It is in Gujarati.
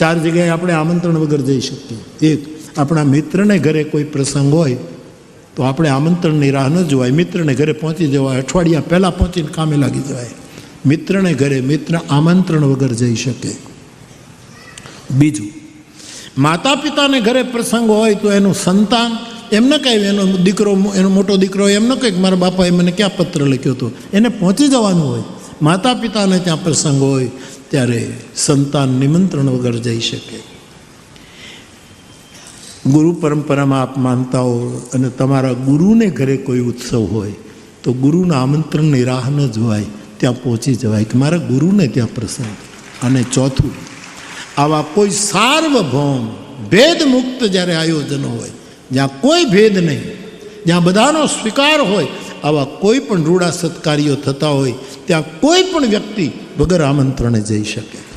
ચાર જગ્યાએ આપણે આમંત્રણ વગર જઈ શકીએ. એક, આપણા મિત્રને ઘરે કોઈ પ્રસંગ હોય, તો આપણે આમંત્રણની રાહ ન જોવાય. મિત્રને ઘરે પહોંચી જવાય, અઠવાડિયા પહેલાં પહોંચીને કામે લાગી જવાય. મિત્રને ઘરે મિત્ર આમંત્રણ વગર જઈ શકે. બીજું માતા પિતાને ઘરે પ્રસંગ હોય તો એનું સંતાન, એમ ન કહે એનો દીકરો, એનો મોટો દીકરો એમ ન કહે કે મારા બાપાએ મને ક્યાં પત્ર લખ્યો હતો. એને પહોંચી જવાનું હોય. માતા પિતાને ત્યાં પ્રસંગ હોય ત્યારે સંતાન નિમંત્રણ વગર જઈ શકે. ગુરુ પરંપરામાં આપ માનતા હો અને તમારા ગુરુને ઘરે કોઈ ઉત્સવ હોય, તો ગુરુના આમંત્રણની રાહ ન જોવાય, ત્યાં પહોંચી જવાય કે મારા ગુરુને ત્યાં પ્રસંગ અને ચોથું, આવા કોઈ સાર્વભૌમ ભેદ મુક્ત જ્યારે આયોજનો હોય, જ્યાં કોઈ ભેદ નહીં, જ્યાં બધાનો સ્વીકાર હોય આવા કોઈ પણ રૂડા સત્કાર્યો થતા હોય, ત્યાં કોઈ પણ વ્યક્તિ વગર આમંત્રણે જઈ શકે.